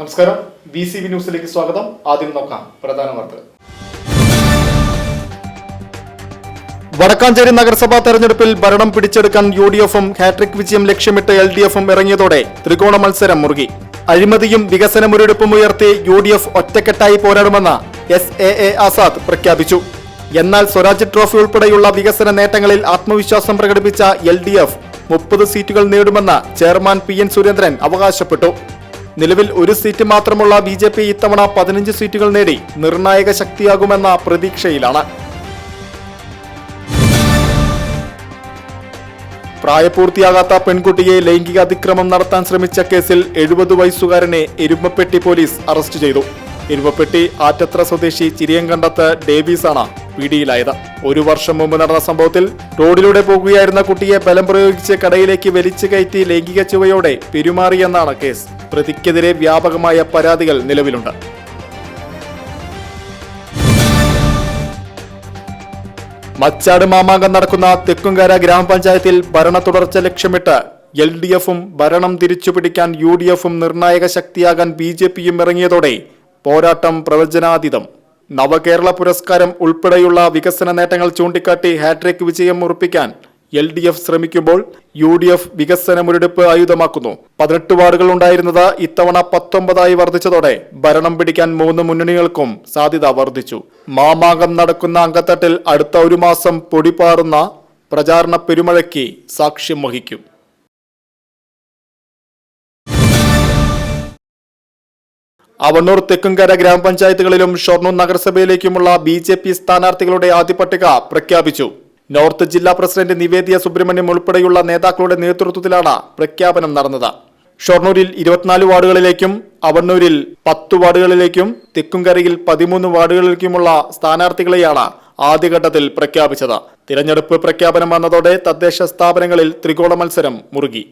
നമസ്കാരം. B C B ന്യൂസിലേക്ക് സ്വാഗതം. ആദ്യം നോക്കാം പ്രധാന വാർത്തകൾ. വടക്കാഞ്ചേരി നഗരസഭാ തെരഞ്ഞെടുപ്പിൽ ഭരണം പിടിച്ചെടുക്കാൻ യു ഡി എഫും ഹാട്രിക് വിജയം ലക്ഷ്യമിട്ട് എൽ ഡി എഫും ഇറങ്ങിയതോടെ ത്രികോണ മത്സരം മുറുകി. അഴിമതിയും വികസന മുരടിപ്പും ഉയർത്തി യു ഡി എഫ് ഒറ്റക്കെട്ടായി പോരാടുമെന്ന് എസ് എ എ ആസാദ് പ്രഖ്യാപിച്ചു. എന്നാൽ സ്വരാജ് ട്രോഫി ഉൾപ്പെടെയുള്ള വികസന നേട്ടങ്ങളിൽ ആത്മവിശ്വാസം പ്രകടിപ്പിച്ച എൽ ഡി എഫ് മുപ്പത് സീറ്റുകൾ നേടുമെന്ന് ചെയർമാൻ പി എൻ സുരേന്ദ്രൻ അവകാശപ്പെട്ടു. നിലവിൽ ഒരു സീറ്റ് മാത്രമുള്ള ബി ജെ പി ഇത്തവണ പതിനഞ്ച് സീറ്റുകൾ നേടി നിർണായക ശക്തിയാകുമെന്ന പ്രതീക്ഷയിലാണ്. പ്രായപൂർത്തിയാകാത്ത പെൺകുട്ടിയെ ലൈംഗിക അതിക്രമം നടത്താൻ ശ്രമിച്ച കേസിൽ എഴുപത് വയസ്സുകാരനെ എരുമപ്പെട്ടി പോലീസ് അറസ്റ്റ് ചെയ്തു. എരുമപ്പെട്ടി ആറ്റത്ര സ്വദേശി ചിരിയങ്കണ്ടത്ത് ഡേവീസാണ് പിടിയിലായത്. ഒരു വർഷം മുമ്പ് നടന്ന സംഭവത്തിൽ റോഡിലൂടെ പോകുകയായിരുന്ന കുട്ടിയെ ബലം പ്രയോഗിച്ച് കടയിലേക്ക് വലിച്ചു കയറ്റി ലൈംഗിക ചുവയോടെ പെരുമാറിയെന്നാണ് കേസ്. പ്രതിക്കെതിരെ വ്യാപകമായ പരാതികൾ നിലവിലുണ്ട്. മച്ചാട് മാമാങ്കം നടക്കുന്ന തെക്കുംകര ഗ്രാമപഞ്ചായത്തിൽ ഭരണ തുടർച്ച ലക്ഷ്യമിട്ട് എൽ ഡി എഫും ഭരണം തിരിച്ചുപിടിക്കാൻ യു ഡി എഫും നിർണായക ശക്തിയാകാൻ ബി ജെ പിയും ഇറങ്ങിയതോടെ പോരാട്ടം പ്രവചനാതീതം. നവകേരള പുരസ്കാരം ഉൾപ്പെടെയുള്ള വികസന നേട്ടങ്ങൾ ചൂണ്ടിക്കാട്ടി ഹാട്രിക് വിജയം ഉറപ്പിക്കാൻ എൽ ഡി എഫ് ശ്രമിക്കുമ്പോൾ യു ഡി എഫ് വികസന മുരടിപ്പ് ആയുധമാക്കുന്നു. പതിനെട്ട് വാർഡുകൾ ഉണ്ടായിരുന്നത് ഇത്തവണ പത്തൊമ്പതായി വർദ്ധിച്ചതോടെ ഭരണം പിടിക്കാൻ മൂന്ന് മുന്നണികൾക്കും സാധ്യത വർദ്ധിച്ചു. മാമാങ്കം നടക്കുന്ന അങ്കത്തട്ടിൽ അടുത്ത ഒരു മാസം പൊടിപാറുന്ന പ്രചാരണ പെരുമഴയ്ക്ക് സാക്ഷ്യം വഹിക്കും. അവണ്ണൂർ തെക്കുംകര ഗ്രാമപഞ്ചായത്തുകളിലും ഷൊർണൂർ നഗരസഭയിലേക്കുമുള്ള ബി ജെ പി സ്ഥാനാർത്ഥികളുടെ ആദ്യ പട്ടിക പ്രഖ്യാപിച്ചു. നോർത്ത് ജില്ലാ പ്രസിഡന്റ് നിവേദിയ സുബ്രഹ്മണ്യം ഉൾപ്പെടെയുള്ള നേതാക്കളുടെ നേതൃത്വത്തിലാണ് പ്രഖ്യാപനം നടന്നത്. ഷൊർണൂരിൽ ഇരുപത്തിനാല് വാർഡുകളിലേക്കും അവണ്ണൂരിൽ പത്ത് വാർഡുകളിലേക്കും തെക്കുംകരയിൽ പതിമൂന്ന് വാർഡുകളിലേക്കുമുള്ള സ്ഥാനാർത്ഥികളെയാണ് ആദ്യഘട്ടത്തിൽ പ്രഖ്യാപിച്ചത്. തിരഞ്ഞെടുപ്പ് പ്രഖ്യാപനം വന്നതോടെ തദ്ദേശ സ്ഥാപനങ്ങളിൽ ത്രികോണ മത്സരം മുറുകി.